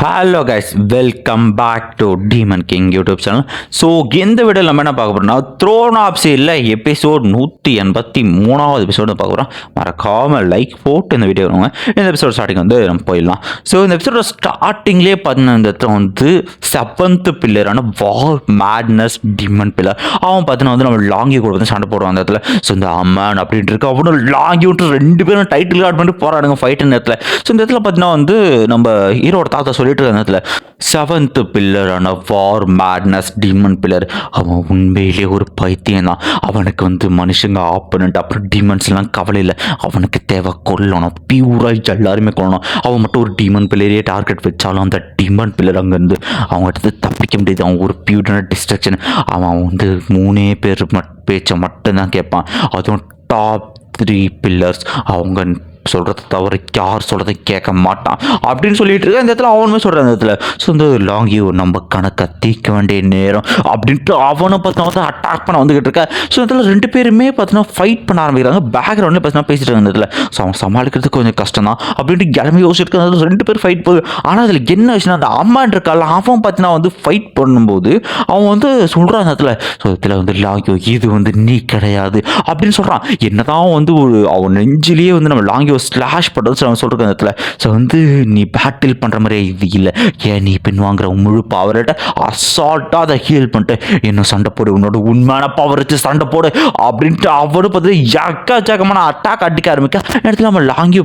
Hello guys welcome back to demon king YouTube channel so எந்த வீடியோவில் நம்ம என்ன பார்க்க போகிறோம்னா த்ரோன் ஆப் இல்லை எபிசோட் நூற்றி எண்பத்தி மூணாவது எபிசோடு பார்க்க போகிறோம் மறக்காமல் லைக் போட்டு இந்த வீடியோ வருவாங்க இந்த எபிசோட் ஸ்டார்டிங் வந்து நம்ம போயிடலாம். ஸோ இந்த எபிசோட ஸ்டார்டிங்லேயே பார்த்தீங்கன்னா இந்த இடத்துல வந்து செவன்த் பில்லரான வார் மேட்னஸ் டிமன் பில்லர் அவன் பார்த்தீங்கன்னா வந்து நம்ம லாங்கி கூட வந்து சண்டை போடுவான் அந்த இடத்துல. ஸோ இந்த அம்மன் அப்படின்ட்டு இருக்கு. அவனும் லாங்கி விட்டு ரெண்டு பேரும் டைட்டில் கார்டு பண்ணிட்டு போராடுங்க ஃபைட்டு நேரத்தில் இடத்துல. ஸோ இந்த இடத்துல பார்த்தீங்கன்னா வந்து நம்ம ஹீரோட தாத்தா சொல்லிட்டு இருக்க இடத்துல செவன்த் பில்லரான வார் மேட்னஸ் டீமன் பில்லர் அவன் உண்மையிலேயே ஒரு பைத்தியம் தான் அவனுக்கு வந்து மனுஷங்க ஆப்பனண்ட் அப்புறம் டீமன்ஸ்லாம் கவலை இல்லை. அவனுக்கு தேவை கொல்லணும். பியூராக எல்லாருமே கொல்லணும். அவன் மட்டும் ஒரு டீமன் பில்லரையே டார்கெட் வச்சாலும் அந்த டீமன் பில்லர் அங்கேருந்து அவங்ககிட்ட தப்பிக்க முடியாது. அவன் ஒரு பியூரான டிஸ்ட்ரக்ஷன் அவன் வந்து மூணே பேர் மட் பேச்சை மட்டும்தான் கேட்பான். அதுவும் டாப் த்ரீ பில்லர்ஸ் அவங்க சொல்கிறத தவிர யார் சொல்கிறத கேட்க மாட்டான். அப்படின்னு சொல்லிட்டு இருக்க இந்த இடத்துல அவனுமே சொல்கிறான் இந்த இடத்துல ஸோ இந்த லாங் யூ நம்ம கணக்கை தீர்க்க வேண்டிய நேரம் அப்படின்ட்டு அவனை பார்த்தா வந்து அட்டாக் பண்ண வந்துக்கிட்டு இருக்க. ஸோ இதில் இடத்துல ரெண்டு பேருமே பார்த்தீங்கன்னா ஃபைட் பண்ண ஆரம்பிக்கிறாங்க. பேக்ரவுண்டில் பார்த்தீங்கன்னா பேசிட்டு இருக்காங்க இந்த இடத்துல. ஸோ அவன் சமாளிக்கிறது கொஞ்சம் கஷ்டம் தான் அப்படின்ட்டு கிளம்பி யோசிச்சுட்டு இருக்காங்க. ரெண்டு பேர் ஃபைட் போகுது. ஆனால் அதில் என்ன விஷயம் அந்த அம்மான் இருக்கால அவன் பார்த்தீங்கன்னா வந்து ஃபைட் பண்ணும்போது அவன் வந்து சொல்கிறான் அந்த இடத்துல ஸோ இதில் வந்து லாங்கியோ இது வந்து நீ கிடையாது அப்படின்னு சொல்கிறான் என்னதான் வந்து ஒரு அவன் நெஞ்சிலேயே வந்து நம்ம லாங்கியோ ஸ்லாஷ் பண்ணுறது அவன் சொல்கிற இடத்துல ஸோ வந்து நீ பேட்டில் பண்ணுற மாதிரியே இது இல்லை. ஏன் நீ பின் வாங்குற முழு பவர்கிட்ட அசால்ட்டாக அதை ஹீல் பண்ணிட்டு இன்னும் சண்டை போடு. உன்னோட உண்மையான பவர் வச்சு சண்டை போடு. அப்படின்ட்டு அவரும் பார்த்து எக்கச்சக்கமான ஜக்கமான அட்டாக் அடிக்க ஆரம்பிக்க இடத்துல நம்ம லாங்கியோ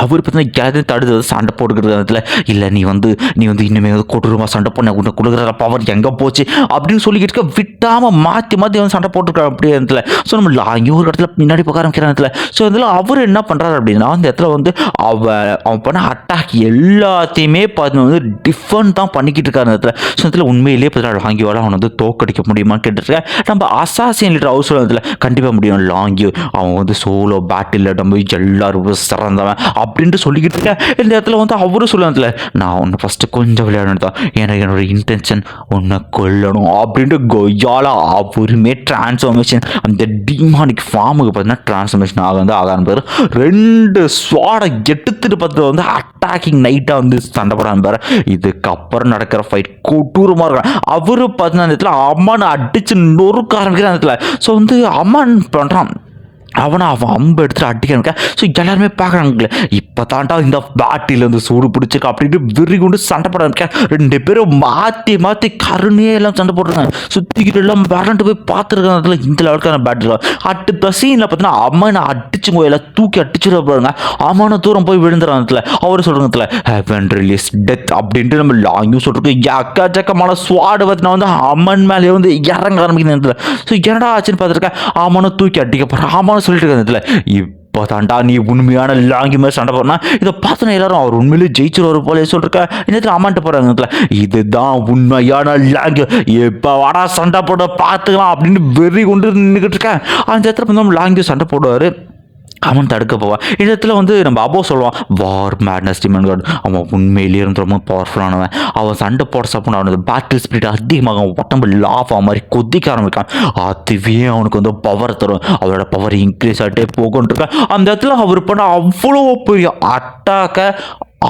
அவர் பார்த்தீங்கன்னா எல்லாத்தையும் தடுத்து சண்டை போட்டுக்கிட்டு இடத்துல இல்லை நீ வந்து நீ வந்து இனிமே வந்து கொடூரமாக சண்டை பண்ண உன்னை கொடுக்குற பவர் எங்கே போச்சு? அப்படின்னு சொல்லிக்கிட்டு இருக்க விட்டாமல் மாற்றி மாற்றி வந்து சண்டை போட்டுருக்காரு அப்படியே இடத்துல ஸோ நம்ம அங்கே ஒரு இடத்துல பின்னாடி பார்க்க ஆரம்பிக்கிற இடத்துல. ஸோ இதில் அவர் என்ன பண்ணுறாரு அப்படின்னா அந்த இடத்துல வந்து அவன் அவன் பண்ண அட்டாக் எல்லாத்தையுமே பார்த்தீங்கன்னா வந்து டிஃபன் தான் பண்ணிக்கிட்டு இருக்காரு அந்த இடத்துல. ஸோ இதில் உண்மையிலேயே பார்த்தா லாங்கியோட அவனை வந்து தோக்கடிக்க முடியுமான்னு கேட்டுருக்கேன் நம்ம அசாசியன் லீடர் ஹவுஸ் இடத்துல கண்டிப்பாக முடியும். லாங்கியோ அவன் வந்து சோலோ பேட்டில் நம்ம எல்லாரும் சிறந்தவன். அப்படின்ட்டு சொல்லிக்கிட்டு இருக்கேன். இந்த இடத்துல வந்து அவரும் சொல்லத்துல நான் உன்னை ஃபஸ்ட்டு கொஞ்சம் விளையாடணும் தான் ஏன்னா என்னோட இன்டென்ஷன் உன்னை கொல்லணும் அப்படின்ட்டு கொய்யால அவருமே டிரான்ஸ்ஃபார்மேஷன் அந்த டிமானிக் ஃபார்முக்கு பார்த்தீங்கன்னா டிரான்ஸ்ஃபார்மேஷன் ஆக வந்து ஆக ரெண்டு ஸ்வாடை எடுத்துட்டு பார்த்து வந்து அட்டாக்கிங் நைட்டாக வந்து சண்டை போட இதுக்கப்புறம் நடக்கிற ஃபைட் கொடூரமாக இருக்கும். அவரு பார்த்தீங்கன்னா அந்த இடத்துல அம்மான் அடிச்சு நொறுக்க ஆரம்பிக்கிற அந்த இடத்துல. ஸோ வந்து அம்மான் பண்ணுறான் அவனை அவன் அம்பு எடுத்துட்டு அடிக்கிறாங்க ஸோ எல்லாருமே பார்க்குறாங்களே இப்போ தாண்டா இந்த பாட்டில் இருந்து சூடு பிடிச்சிருக்கா அப்படின்ட்டு விரி கொண்டு சண்டை போட இருக்கேன் ரெண்டு பேரும் மாற்றி மாற்றி கருணையே எல்லாம் சண்டை போட்டுருக்காங்க. சுற்றிக்கிட்டு எல்லாம் வரண்டு போய் பார்த்துருக்காங்க. இந்த இந்த லெவலுக்கான பேட்டில் அடுத்த சீனில் பார்த்தீங்கன்னா அம்மனை அடிச்சு எல்லாம் தூக்கி அடிச்சுட போகிறாங்க அம்மனை தூரம் போய் விழுந்துறாங்க அவர் சொல்கிறதுல ஹேவன் ரிலீஸ் டெத் அப்படின்ட்டு நம்ம லாங்கும் சொல்கிறோம் எக்கச்சக்கமான ஸ்வாடு பார்த்தீங்கன்னா வந்து அம்மன் மேலே வந்து இறங்க ஆரம்பிக்கிற ஸோ என்னடா ஆச்சுன்னு பார்த்துருக்கேன் அம்மனை தூக்கி அடிக்க போகிறேன் அம்மனை சொல்லிட்டு இருக்க இப்போ தாண்டா நீ உண்மையான லாங்கி மாதிரி சண்டை போடுறா இதை பார்த்தோன்னா எல்லாரும் அவர் உண்மையிலேயே ஜெயிச்சிருவாரு போலே சொல்லிருக்க இந்த இடத்துல அம்மான்ட்டு போகிறாங்க இதுதான் உண்மையான லாங்கி. இப்போ வாடா சண்டை போட பார்த்துக்கலாம் அப்படின்னு வெறி கொண்டு நின்றுக்கிட்டு இருக்கேன். அந்த இடத்துல வந்து நம்ம லாங்கி சண்டை போடுவார். அவன் தடுக்க போவான் இந்த இடத்துல வந்து நம்ம அபோ சொல்லுவான் வார் மேட்னஸ் டிமன் கார்டு அவன் உண்மையிலேயே இருந்து ரொம்ப பவர்ஃபுல்லானவன் அவன் சண்டை போட சாப்பிட அவனது பேட்டில் ஸ்பிரிட் அதிகமாக அவன் உடம்பு லாஃப் ஆக மாதிரி கொதிக்க ஆரம்பிக்கான் அதுவே அவனுக்கு வந்து பவர் தரும். அவரோட பவர் இன்க்ரீஸ் ஆகிட்டே போகுன்ட்ருக்கான் அந்த இடத்துல அவர் பண்ண அவ்வளோ பெரிய அட்டாக்கை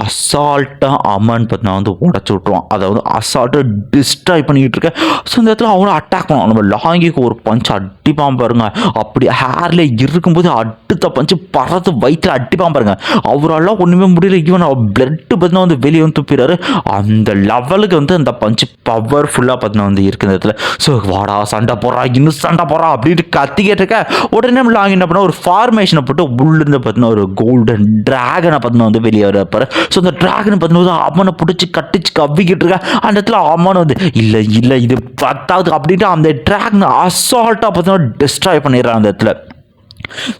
அசால்ட்டாக அம்மன் பார்த்தா வந்து உடச்சி விட்ருவான் அதாவது அசால்ட்டாக டிஸ்ட்ராய் பண்ணிக்கிட்டு இருக்கேன். ஸோ இந்த இடத்துல அவனை அட்டாக் பண்ணுவான். நம்ம லாங்கிக்கு ஒரு பஞ்ச் அடிப்பான் பாருங்க. அப்படி ஹேரில் இருக்கும்போது அட் அடுத்த பஞ்சு பறந்து வயிற்றில் அடிப்பான் பாருங்க. அவரால் ஒன்றுமே முடியல. ஈவன் அவர் பிளட்டு பார்த்தீங்கன்னா வந்து வெளியே வந்து துப்பிடுறாரு அந்த லெவலுக்கு வந்து அந்த பஞ்சு பவர்ஃபுல்லாக பார்த்தீங்கன்னா வந்து இருக்கு இந்த இடத்துல. ஸோ வாடா சண்டை போடுறா இன்னும் சண்டை போடுறா அப்படின்ட்டு கத்திக்கிட்டு இருக்க உடனே நாங்கள் லாங் என்ன பண்ண ஒரு ஃபார்மேஷனை போட்டு உள்ளிருந்து பார்த்தீங்கன்னா ஒரு கோல்டன் ட்ராகனை பார்த்தீங்கன்னா வந்து வெளியே வரப்பாரு ஸோ அந்த ட்ராகனை பார்த்தீங்கன்னா அவனை பிடிச்சி கட்டிச்சு கவ்விக்கிட்டு இருக்க. அந்த இடத்துல அவன் வந்து இல்லை இல்லை இது பத்தாவது அப்படின்ட்டு அந்த ட்ராகனை அசால்ட்டாக பார்த்தீங்கன்னா டிஸ்ட்ராய் பண்ணிடுறான் அந்த இடத்துல.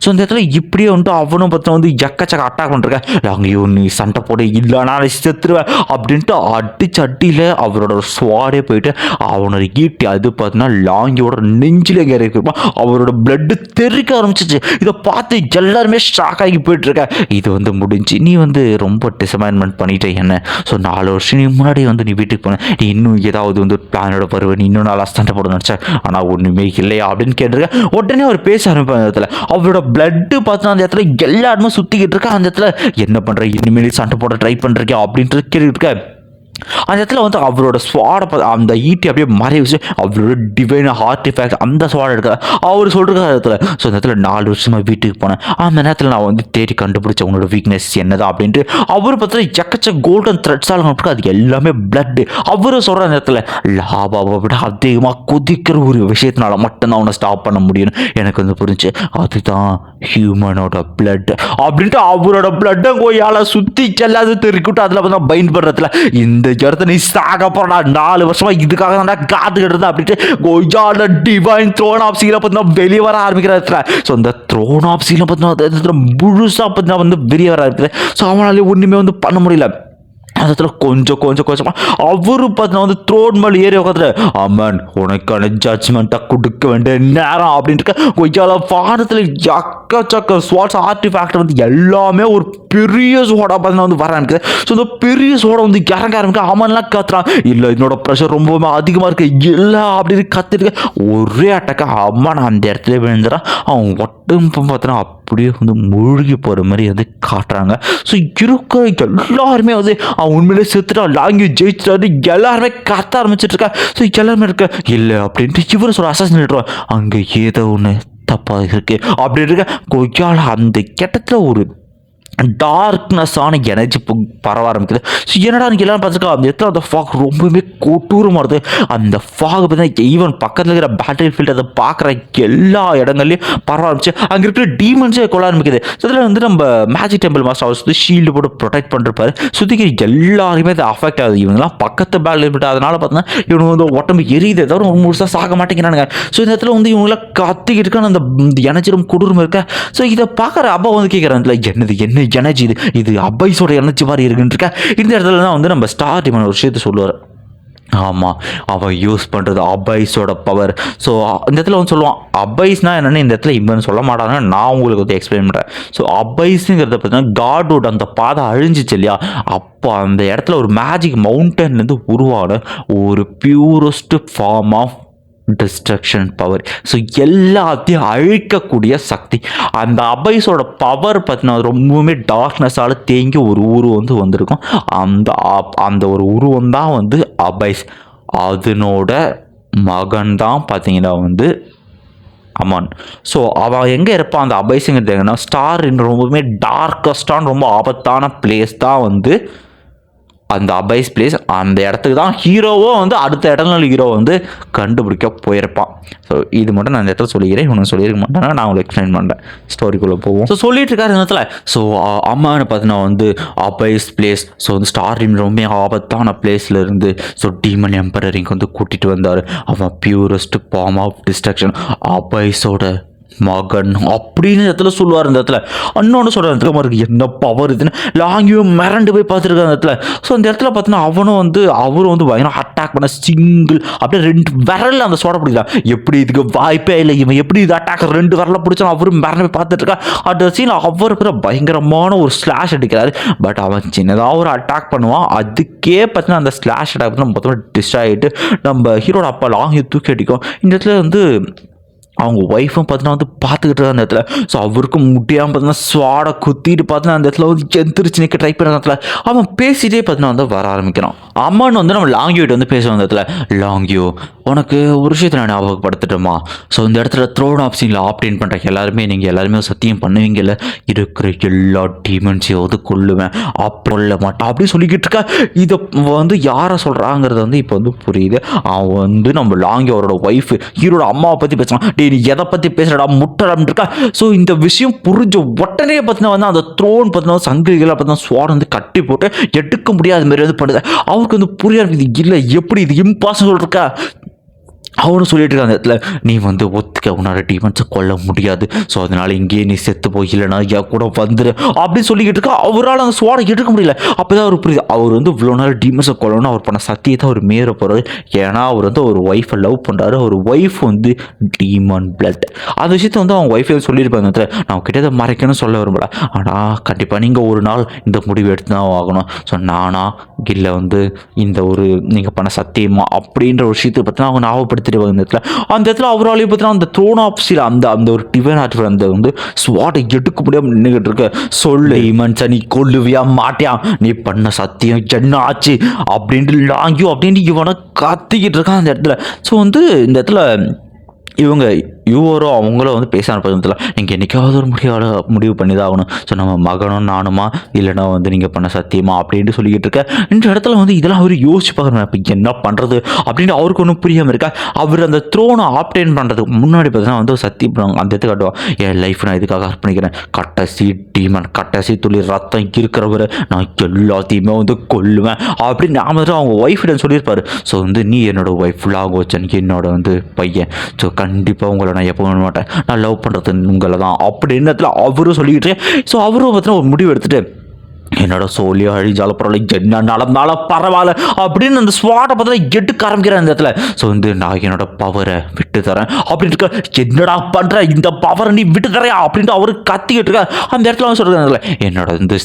ஸோ இந்த இடத்துல இப்படியே வந்துட்டு அவனும் பார்த்தா வந்து எக்கச்சக்க அட்டாக் பண்ணிருக்கேன் ஐயோ நீ சண்டை போட இல்லைனா செத்துருவேன் அப்படின்ட்டு அடிச்சு அடியில் அவரோட சுவாடே போயிட்டு அவனோட ஈட்டி அது பார்த்தீங்கன்னா லாங்கியோட நெஞ்சில் எங்கே இருப்பான் அவரோட பிளட்டு தெறிக்க ஆரம்பிச்சிச்சு இதை பார்த்து எல்லாருமே ஷாக் ஆகி போயிட்டுருக்கேன் இது வந்து முடிஞ்சு நீ வந்து ரொம்ப டிசப்பாயின்மெண்ட் பண்ணிட்ட என்ன? ஸோ நாலு வருஷம் நீ முன்னாடி வந்து நீ வீட்டுக்கு போன. நீ இன்னும் ஏதாவது வந்து பிளானோட பருவ நீ இன்னும் நல்லா சண்டை போட நினச்சேன் ஆனால் ஒன்றுமே இல்லையா? அப்படின்னு கேட்டிருக்கேன் உடனே அவர் பேச ஆரம்பிப்பேன் இடத்துல. அவரோட பிளட்டு பார்த்தோன்னா அந்த இடத்துல எல்லாருமே சுற்றிக்கிட்டு இருக்கா? அந்த இடத்துல என்ன பண்ணுற இனிமேல் சண்டை போட ட்ரை பண்ணுறீங்க அப்படின்ட்டு கேட்டுட்டு இருக்க. அந்த இடத்துல வந்து அவரோட ஸ்வாடை அந்த ஈட்டி அப்படியே மறைய வச்சு அவரோட டிவைன் ஆர்டிஃபேக்ட் அந்த ஸ்வாட் எடுக்க அவர் சொல்கிற இடத்துல. ஸோ அந்த இடத்துல நாலு வருஷமாக வீட்டுக்கு போனேன். அந்த நேரத்தில் நான் வந்து தேடி கண்டுபிடிச்ச உங்களோட வீக்னஸ் என்னதான் அப்படின்ட்டு. அவர் பார்த்தா எக்கச்ச கோல்டன் த்ரெட்ஸால் அது எல்லாமே பிளட்டு அவரும் சொல்கிற நேரத்தில் லாபாவை விட அதிகமாக கொதிக்கிற ஒரு விஷயத்தினால மட்டும்தான் அவனை ஸ்டாப் பண்ண முடியும் எனக்கு வந்து புரிஞ்சு. அதுதான் ஹியூமனோட பிளட் அப்படின்ட்டு அவரோட பிளட்டை கொய்யால சுற்றி செல்லாது தெருக்கிட்டு அதில் பார்த்தா பைண்ட் பண்ணுறதுல இந்த இடத்த நீ சாக போறா நாலு வருஷமா இதுக்காக தான் காத்துக்கிட்டு இருந்தா அப்படின்ட்டு கொய்யால டிவைன் த்ரோன் ஆஃப் சீல பார்த்தீங்கன்னா வெளியே வர ஆரம்பிக்கிறாரு ஸோ அந்த த்ரோன் ஆஃப் சீல பார்த்தீங்கன்னா முழுசாக பார்த்தீங்கன்னா வந்து வெளியே வர ஆரம்பிக்குது ஸோ அவனாலே ஒன்றுமே வந்து பண்ண முடியல. அந்த கொஞ்சம் கொஞ்சம் கொஞ்சமாக அவரு பார்த்தீங்கன்னா வந்து த்ரோன் மேலே ஏறி உட்காந்துரு அம்மன் உனக்கான ஜட்ஜ்மெண்ட்டை கொடுக்க வேண்டிய நேரம் அப்படின்ட்டு கொய்யால வானத்தில் எக்கச்சக்க ஸ்வாட்ஸ் ஆர்டிஃபேக்ட் வந்து எல்லாமே ஒரு பெரிய சோடா பார்த்தீங்கன்னா வந்து வர ஆரம்பிக்குது. ஸோ இந்த பெரிய சோடா வந்து இறங்க ஆரம்பிக்க அமன்லாம் கத்துறான். இல்லை என்னோட ப்ரெஷர் ரொம்பவுமே அதிகமாக இருக்குது இல்லை அப்படின்னு கத்துட்டு ஒரே அட்டக்கா அம்மன் அந்த இடத்துல விழுந்துறான் அவன் ஒட்டும் பார்த்தீங்கன்னா அப்படியே வந்து மூழ்கி போகிற மாதிரி வந்து காட்டுறாங்க. ஸோ இருக்கிற எல்லாருமே வந்து அவன் உண்மையிலே செத்துட்டா லாங்குவேஜ் ஜெயிச்சிட்டாரு எல்லாருமே கத்த ஆரம்பிச்சிட்டு இருக்கா ஸோ எல்லாருமே இருக்க இல்லை அப்படின்ட்டு இவரும் சொல்ல அசாசின் அங்கே ஏதோ ஒன்று தப்பாக இருக்குது அப்படி இருக்க கொய்யால அந்த கெட்டத்தில் ஒரு டார்க்னஸ்ஸான எனர்ஜி பரவ ஆரம்பிக்குது. ஸோ என்னடா எனக்கு எல்லாரும் பார்த்துருக்கா? அந்த இடத்துல அந்த ஃபாக் ரொம்பவுமே கொட்டூரமாக வருது அந்த ஃபாக் பார்த்தீங்கன்னா ஈவன் பக்கத்தில் இருக்கிற பேட்டரி ஃபீல்ட் அதை பார்க்குற எல்லா இடங்கள்லையும் பரவ ஆரம்பிச்சு அங்கே இருக்கிற டீமன்ஸே கொள்ள ஆரம்பிக்குது. ஸோ இதில் வந்து நம்ம மேஜிக் டெம்பிள் மாஸ்டர் ஹவுஸ் வந்து ஷீல்டு போட்டு ப்ரொடெக்ட் பண்ணிருப்பாரு. சுற்றிக்கிற எல்லாருமே அது அஃபெக்ட் ஆகுது. இவங்கெல்லாம் பக்கத்து பேட்டில் இருப்பிட்டு அதனால் பார்த்தீங்கன்னா இவங்க வந்து உடம்பு எரியுது தவிர ஒரு முழுசாக சாக மாட்டேங்கிறானுங்க. ஸோ இந்த இடத்துல வந்து இவங்களாம் கத்திக்கிட்டு இருக்கான அந்த எனர்ஜி ரொம்ப கொடூரம் இருக்க. ஸோ இதை பார்க்குற அப்பா வந்து கேட்குறாங்க இல்லை என்னது என்ன எனர்ஜி இது இது அபைஸோட எனர்ஜி மாதிரி இருக்குன்னு இந்த இடத்துல தான் வந்து நம்ம ஸ்டார் டிமன் ஒரு விஷயத்த சொல்லுவார். ஆமாம் அவன் யூஸ் பண்ணுறது அபைஸோட பவர் ஸோ இந்த இடத்துல வந்து சொல்லுவான் அபைஸ்னால் என்னென்னு இந்த இடத்துல இவன் சொல்ல மாட்டாங்க நான் உங்களுக்கு வந்து எக்ஸ்பிளைன் பண்ணுறேன் ஸோ அபைஸுங்கிறத பார்த்தீங்கன்னா காட்வுட் அந்த பாதை அழிஞ்சிச்சு இல்லையா? அப்போ அந்த இடத்துல ஒரு மேஜிக் மவுண்டன்லேருந்து உருவான ஒரு purest form of destruction power so எல்லாத்தையும் அழிக்கக்கூடிய சக்தி. அந்த அபைஸோட பவர் பார்த்தீங்கன்னா ரொம்பவுமே டார்க்னஸால் தேங்கி ஒரு உருவம் வந்து வந்திருக்கும். அந்த அந்த ஒரு உருவம் தான் வந்து அபைஸ் அதனோட மகன் தான் பார்த்தீங்கன்னா வந்து அமான். ஸோ அவன் எங்கே இருப்பான் அந்த அபைஸுங்கிறது எங்கன்னா ஸ்டார் ரொம்பவுமே டார்க்கஸ்டான ரொம்ப ஆபத்தான பிளேஸ் தான் வந்து அந்த அபைஸ் பிளேஸ் அந்த இடத்துக்கு தான் ஹீரோவோ வந்து அடுத்த இடங்கள் ஹீரோ வந்து கண்டுபிடிக்க போயிருப்பான். ஸோ இது மட்டும் நான் இந்த இடத்துல சொல்லிக்கிறேன். இவனுக்கு சொல்லியிருக்க மாட்டேன்னா நான் உங்களுக்கு எக்ஸ்பிளைன் பண்ணுறேன் ஸ்டோரிக்குள்ளே போவோம். ஸோ சொல்லிட்டு இருக்காரு இந்த இடத்துல. ஸோ அம்மான்னு பார்த்தீங்கன்னா வந்து அபைஸ் பிளேஸ் ஸோ வந்து ஸ்டார் டீம் ரொம்ப ஆபத்தான பிளேஸில் இருந்து ஸோ டீமன் எம்பரரிங்க வந்து கூட்டிகிட்டு வந்தார். அவன் பியூரஸ்ட் ஃபார்ம் ஆஃப் டிஸ்ட்ரக்ஷன் அபைஸோட மகன். அப்படின்னு இடத்துல சொல்லுவார் இந்த இடத்துல. அண்ணோன்னு சொல்கிற இடத்துல மாதிரி என்ன பவர் இதுன்னு. லாங்கியும் மிரண்டு போய் பார்த்துருக்காரு அந்த இடத்துல. ஸோ அந்த இடத்துல பார்த்தீங்கன்னா அவனும் வந்து அவரும் வந்து பயங்கரம் அட்டாக் பண்ண சிங்கிள் அப்படியே ரெண்டு விரல்ல அந்த சோட பிடிக்கலாம் எப்படி இதுக்கு வாய்ப்பே இல்லை இவன் எப்படி இது அட்டாக் ரெண்டு விரல பிடிச்சாலும் அவரும் மிரண்டு போய் பார்த்துட்டு இருக்கா அந்த சீன் அவருக்கு பயங்கரமான ஒரு ஸ்லாஷ் அடிக்கிறாரு. பட் அவன் சின்னதாக ஒரு அட்டாக் பண்ணுவான். அதுக்கே பார்த்தீங்கன்னா அந்த ஸ்லாஷ் அட்டாக் நம்ம மொத்தமாக டிஸ்ட்ராய் ஆகிட்டு நம்ம ஹீரோட அப்பா லாங்கி தூக்கி அடிக்கும். இந்த இடத்துல வந்து அவங்க ஒய்ஃபும் பார்த்தீங்கன்னா வந்து பார்த்துக்கிட்டு அந்த இடத்துல. ஸோ அவருக்கும் முடியாமல் பார்த்தீங்கன்னா சுவாடை குத்திட்டு பார்த்தீங்கன்னா அந்த இடத்துல வந்து எந்திரிச்சு நிற்க ட்ரை பண்ணுற இடத்துல அவன் பேசிட்டே பார்த்தீங்கன்னா வந்து வர ஆரம்பிக்கிறான். அம்மான்னு வந்து நம்ம லாங்கியோட்டு வந்து பேசுவோம் அந்த இடத்துல லாங்கியோ உனக்கு ஒரு விஷயத்தை நான் ஞாபகப்படுத்தட்டுமா? ஸோ இந்த இடத்துல த்ரோன் ஆப்ஷனில் ஆப்டேன் பண்ணுற எல்லாருமே நீங்கள் எல்லாருமே சத்தியம் பண்ணுவீங்கல்ல? இருக்கிற எல்லா டீமன்ஸையும் வந்து கொல்லுவேன். அப்போ இல்லை மாட்டேன். அப்படி சொல்லிக்கிட்டு இருக்கா இதை வந்து யாரை சொல்கிறாங்கிறது வந்து இப்போ வந்து புரியுது. அவன் வந்து நம்ம லாங்கி அவரோட ஒய்ஃப் ஹீரோட அம்மாவை பற்றி பேசுகிறான் டே நீ எதை பற்றி பேசுகிறடா முட்டடான்னு இருக்கா? ஸோ இந்த விஷயம் புரிஞ்ச உடனே பார்த்தீங்கன்னா வந்து அந்த த்ரோன் பார்த்தீங்கன்னா சங்கிலிகளை பார்த்தீங்கன்னா சுவார் வந்து கட்டி போட்டு எடுக்க முடியாத மாதிரி வந்து பண்ணுது. அவருக்கு வந்து புரியாது இல்லை எப்படி இது இம்பாசிபிள் இருக்கா? அவனும் சொல்லிட்டு இருக்கான் அந்த இடத்துல நீ வந்து ஒத்துக்க உன்னால் டீமன்ஸை கொல்ல முடியாது. ஸோ அதனால் இங்கேயே நீ செத்து போய் இல்லைனா என் கூட வந்துரு. அப்படின்னு சொல்லிக்கிட்டு இருக்கா அவரால் அந்த சுவாடை எடுக்க முடியல. அப்போதான் அவர் புரியுது அவர் வந்து இவ்வளோ நாள் டீமன்ஸை கொல்லணும்னு அவர் பண்ண சத்தியத்தை அவர் மீற போகிறாரு ஏன்னா அவர் வந்து ஒரு ஒய்ஃபை லவ் பண்ணுறாரு அவர் ஒய்ஃப் வந்து டீமன் பிளட் அந்த விஷயத்த வந்து அவங்க ஒய்ஃபை சொல்லியிருப்பாங்க அந்த இடத்துல நான் கிட்ட இதை மறைக்கணும்னு சொல்ல விரும்பல. ஆனால் கண்டிப்பாக நீங்கள் ஒரு நாள் இந்த முடிவு எடுத்து தான் ஆகணும். ஸோ நானா இல்லை வந்து இந்த ஒரு நீங்கள் பண்ண சத்தியமா? அப்படின்ற ஒரு விஷயத்தை பற்றி அவங்க ஞாபகப்படுத்தி பயன்படுத்திட்டு இந்த இடத்துல அந்த இடத்துல அவராலையும் பார்த்தீங்கன்னா அந்த த்ரோன் ஆஃப் சீல் அந்த அந்த ஒரு டிவன் ஆர்ட் அந்த வந்து ஸ்வாட்டை எடுக்க முடியாம நின்றுகிட்டு இருக்க. சொல்லு மனுஷா நீ கொல்லுவியா மாட்டியா? நீ பண்ண சத்தியம் என்ன ஆச்சு? அப்படின்ட்டு லாங்கியோ அப்படின்ட்டு இவனை கத்திக்கிட்டு இருக்கான் அந்த இடத்துல. ஸோ வந்து இந்த இடத்துல இவங்க யூவரோ அவங்களும் வந்து பேச ஆரம்பிச்சதுல நீங்கள் என்றைக்காவது ஒரு முடியாத முடிவு பண்ணி தான் ஆகணும். ஸோ நம்ம மகனும் நானுமா? இல்லைனா வந்து நீங்கள் பண்ண சத்தியமா? அப்படின்ட்டு சொல்லிக்கிட்டு இருக்க இந்த இடத்துல வந்து இதெல்லாம் அவர் யோசிச்சு பார்க்குறேன் இப்போ என்ன பண்ணுறது அப்படின்னு அவருக்கு ஒன்றும் புரியாமல் இருக்கா அவர் அந்த த்ரோனை ஆப்டேன் பண்ணுறதுக்கு முன்னாடி பார்த்தீங்கன்னா வந்து சத்தி பண்ணுவாங்க. அந்த இடத்துக்கு காட்டுவான் என் லைஃப் நான் இதுக்காக அர்ப்பணிக்கிறேன். கட்டசி டீமன் கட்டசி துளி ரத்தம் இருக்கிறவரை. நான் எல்லாத்தையுமே வந்து கொல்லுவேன். அப்படின்னு நாம வந்து அவங்க ஒய்ஃபிட சொல்லியிருப்பார். ஸோ வந்து நீ என்னோட ஒய்ஃப் லாகோச்சனுக்கு என்னோட வந்து பையன். ஸோ கண்டிப்பாக உங்களை நான் எப்போ பண்ண மாட்டேன். நான் லவ் பண்ணுறது உங்களை தான் அப்படின்னு அவரும் சொல்லிக்கிட்டு ஸோ அவரும் பார்த்தீங்கன்னா ஒரு முடிவு எடுத்துகிட்டு என்னோட சோழியோ அழிஞ்சாலும் பரவாயில்ல என்ன நடந்தாலும் பரவாயில்ல அப்படின்னு அந்த ஸ்வாட்டை பார்த்தா எடுக்க ஆரம்பிக்கிறேன் அந்த இடத்துல. ஸோ வந்து நான் என்னோட பவரை விட்டு தரேன் அப்படின்னு இருக்க என்னடா பண்ணுற இந்த பவரை நீ விட்டு தரையா அப்படின்ட்டு அவரு கத்திக்கிட்டு இருக்க அந்த இடத்துல அவன் சொல்கிறது என்னோட இந்த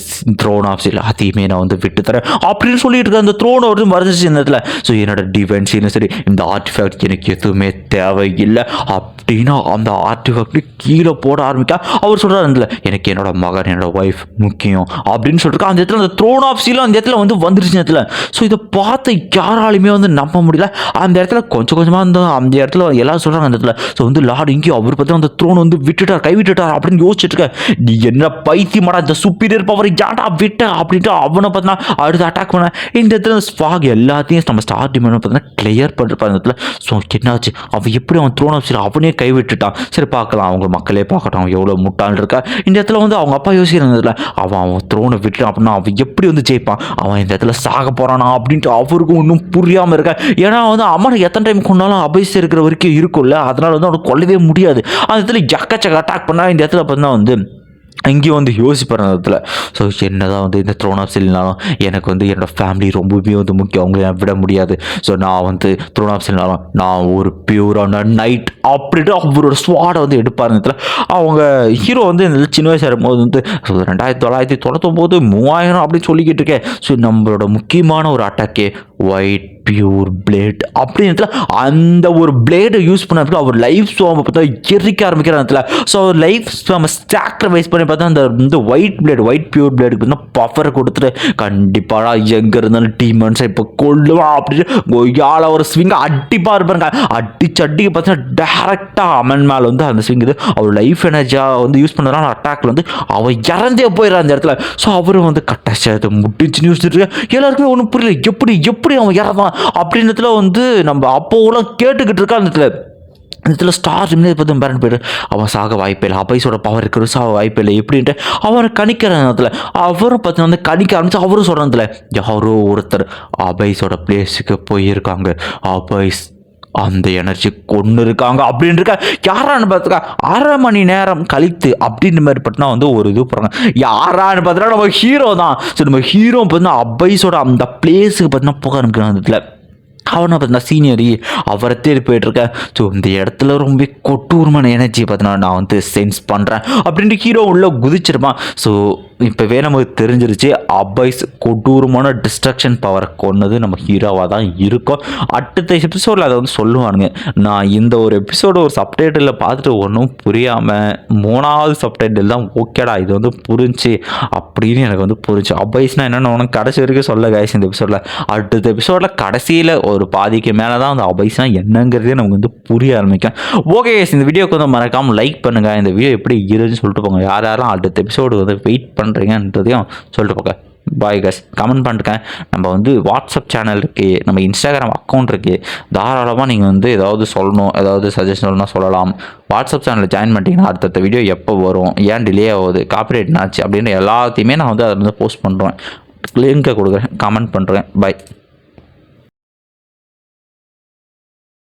த்ரோன் ஆஃப் அதையுமே நான் வந்து விட்டு தரேன் அப்படின்னு சொல்லிட்டு இருக்க அந்த த்ரோனை வந்து மறைஞ்சிச்சு இந்த இடத்துல. ஸோ என்னோட டிஃபென்ஸின்னு சரி இந்த ஆர்டிஃபேக்ட் எனக்கு எதுவுமே தேவையில்லை அப்படின்னா அந்த ஆர்டிஃபேக்ட் கீழே போட ஆரம்பிக்க அவர் சொல்கிறார் அதில் எனக்கு என்னோட மகன் என்னோட ஒய்ஃப் முக்கியம் அப்படின்னு சொல்லிட்டு அந்த இடத்துல அந்த த்ரோன் ஆஃப் சீலும் அந்த இடத்துல வந்து வந்துருச்சு இடத்துல. ஸோ இதை பார்த்து யாராலையுமே வந்து நம்ப முடியல. அந்த இடத்துல கொஞ்சம் கொஞ்சமாக அந்த அந்த இடத்துல எல்லாரும் சொல்கிறாங்க அந்த இடத்துல. ஸோ வந்து லார்டு இங்கேயும் அவர் பற்றி அந்த த்ரோன் வந்து விட்டுட்டார் கை விட்டுட்டார் அப்படின்னு யோசிச்சுட்டு இருக்க. நீ என்ன பைத்தியமாடா இந்த சுப்பீரியர் பவர் ஏன்டா விட்ட அப்படின்ட்டு அவனை பார்த்தா அடுத்து அட்டாக் பண்ண. இந்த இடத்துல ஸ்பாக் எல்லாத்தையும் நம்ம ஸ்டார் டிமெண்ட் பார்த்தீங்கன்னா கிளியர் பண்ணிருப்பாங்க அந்த இடத்துல. ஸோ என்னாச்சு? அவன் எப்படி அவன் த்ரோன் ஆஃப் அவனே கை விட்டுட்டான் சரி பார்க்கலாம். அவங்க மக்களே பார்க்கட்டும். அவன் எவ்வளோ முட்டான் இருக்கா. இந்த இடத்துல வந்து அவங்க அப்பா யோசிக்கிறாங்க அவன் அவன் த்ரோனை முடியும் அப்படின்னா அவன் எப்படி வந்து ஜெயிப்பான்? அவன் இந்த இடத்துல சாக போகிறானா அப்படின்ட்டு அவருக்கும் ஒன்றும் புரியாமல் இருக்கா. ஏன்னா வந்து அம்மனை எத்தனை டைம் கொண்டாலும் அபைஸ் இருக்கிற வரைக்கும் இருக்கும்ல. அதனால் வந்து அவனுக்கு கொல்லவே முடியாது. அந்த இடத்துல எக்கச்சக்க அட்டாக் பண்ணால் இந்த இடத்துல பார்த்தீங்கன்னா வந்து அங்கேயும் வந்து யோசிப்பார் அந்த இடத்துல. ஸோ என்னதான் வந்து இந்த த்ரோன் ஆஃப் செல்லினாலும் எனக்கு வந்து என்னோடய ஃபேமிலி ரொம்பவே வந்து முக்கியம். அவங்கள விட முடியாது. ஸோ நான் வந்து த்ரோன் ஆஃப் செல்லினாலும் நான் ஒரு பியூரான நைட் அப்படின்ட்டு அவரோட ஸ்வாடை வந்து எடுப்பார் இந்த இடத்துல. அவங்க ஹீரோ வந்து இந்த சின்ன வயசாக இருக்கும்போது வந்து ஸோ ரெண்டாயிரத்தி தொள்ளாயிரத்தி தொண்ணூத்தொம்போது மூவாயிரம் அப்படின்னு சொல்லிக்கிட்டு இருக்கேன். ஸோ நம்மளோட முக்கியமான ஒரு அட்டாக்கே ஒயிட் பியூர் பிளேட் அப்படின்னு அந்த ஒரு பிளேடை யூஸ் பண்ண அவர் லைஃப் ஸ்வாமை பார்த்தா எரிக்க ஆரம்பிக்கிற இடத்துல ஸோ அவர் லைஃப் ஸ்வாமை சாக்ரிஃபைஸ் பண்ணி பார்த்தா அந்த இந்த ஒயிட் பிளேட் ஒயிட் பியூர் பிளேடுக்கு பார்த்தா பஃபர் கொடுத்துட்டு கண்டிப்பாக எங்கே இருந்தாலும் டீமன்ஸை இப்போ கொள்ளுவா அப்படின்னு கொய்யால ஒரு ஸ்விங் அடிப்பாக இருப்பாருங்க அடிச்சு அடிக்க பார்த்தீங்கன்னா டேரெக்டாக அமன் மேலே வந்து அந்த ஸ்விங் இது அவர் லைஃப் எனர்ஜியாக வந்து யூஸ் பண்ணுறாங்க அட்டாக்ல வந்து அவன் இறந்தே போயிடுறான் அந்த இடத்துல. ஸோ அவரும் வந்து கட்டாச்சு முடிச்சுன்னு நியூஸ் எல்லாருக்குமே ஒன்றும் புரியல. எப்படி எப்படி அவன் இறந்தான்? அப்படின்றதுல வந்து நம்ம அப்போலாம் கேட்டுக்கிட்டு இருக்கா அந்த இடத்துல. இடத்துல ஸ்டார் இருந்து பார்த்து பேரன் போயிட்டு அவன் சாக வாய்ப்பே இல்லை அபைஸோட பவர் இருக்கிறது சாக வாய்ப்பே இல்லை எப்படின்ட்டு அவரை கணிக்கிற நேரத்தில் அவரும் பார்த்தீங்கன்னா வந்து கணிக்க ஆரம்பிச்சு அவரும் சொல்கிறதுல யாரோ ஒருத்தர் அபைஸோட பிளேஸுக்கு போயிருக்காங்க அபைஸ் அந்த எனர்ஜி கொண்டு இருக்காங்க அப்படின்னு இருக்கா யாரான்னு பார்த்துக்கா அரை மணி நேரம் கழித்து அப்படின்ற மாதிரி பட்டினா வந்து ஒரு இது போகிறாங்க யாரான்னு பார்த்தீங்கன்னா நம்ம ஹீரோ தான். ஸோ நம்ம ஹீரோ பார்த்தீங்கன்னா அபைஸோட அந்த பிளேஸுக்கு பார்த்தீங்கன்னா போக ஆரம்பிக்கிறாங்க அந்த இதில் அவனை பார்த்தீங்கன்னா சீனியரி அவரை தேடி போயிட்டுருக்கேன். ஸோ இந்த இடத்துல ரொம்ப கொட்டூரமான எனர்ஜி பார்த்தீங்கன்னா நான் வந்து சென்ஸ் பண்ணுறேன் அப்படின்ட்டு ஹீரோ உள்ளே குதிச்சிருப்பான். ஸோ இப்போவே நமக்கு தெரிஞ்சிருச்சு அபைஸ் கொடூரமான டிஸ்ட்ரக்ஷன் பவரை கொன்னது நம்ம ஹீரோவாக தான் இருக்கும். அடுத்த எபிசோடில் அதை வந்து சொல்லுவானுங்க. நான் இந்த ஒரு எபிசோடு ஒரு சப்டைட்டில் பார்த்துட்டு ஒன்றும் புரியாமல் மூணாவது சப்டைட்டில் தான் ஓகேடா இது வந்து புரிஞ்சு அப்படின்னு எனக்கு வந்து புரிஞ்சு. அபைஸ்னால் என்னென்னு உனக்கு கடைசி வரைக்கும் சொல்ல கைஸ் இந்த எபிசோடில் அடுத்த எபிசோடில் கடைசியில் ஒரு ஒரு பாதிக்கு மேலே தான் அந்த அபைஸ்னால் என்னங்கிறதே நமக்கு வந்து புரிய ஆரம்பிக்கும். ஓகே இந்த வீடியோக்கு வந்து மறக்காமல் லைக் பண்ணுங்கள் இந்த வீடியோ எப்படி இருந்துன்னு சொல்லிட்டு போங்க. யார் யாரும் அடுத்த எபிசோடு வந்து வெயிட் பண்ணுறீங்கன்றதையும் சொல்லிட்டு போங்க. பாய் கஸ் கமெண்ட் பண்ணிருக்கேன் நம்ம வந்து வாட்ஸ்அப் சேனல் இருக்குது நம்ம இன்ஸ்டாகிராம் அக்கௌண்ட் இருக்குது தாராளமாக நீங்கள் வந்து ஏதாவது சொல்லணும். ஏதாவது சஜஷன் சொல்லணும் சொல்லலாம். வாட்ஸ்அப் சேனலில் ஜாயின் பண்ணிட்டீங்கன்னா அடுத்தடுத்த வீடியோ எப்போ வரும்? ஏன் டிலே ஆகுது? காப்பிரேட் ஆச்சு அப்படின்னு எல்லாத்தையுமே நான் வந்து அதில் வந்து போஸ்ட் பண்ணுறேன் லிங்கை கொடுக்குறேன். கமெண்ட் பண்ணுறேன் பாய்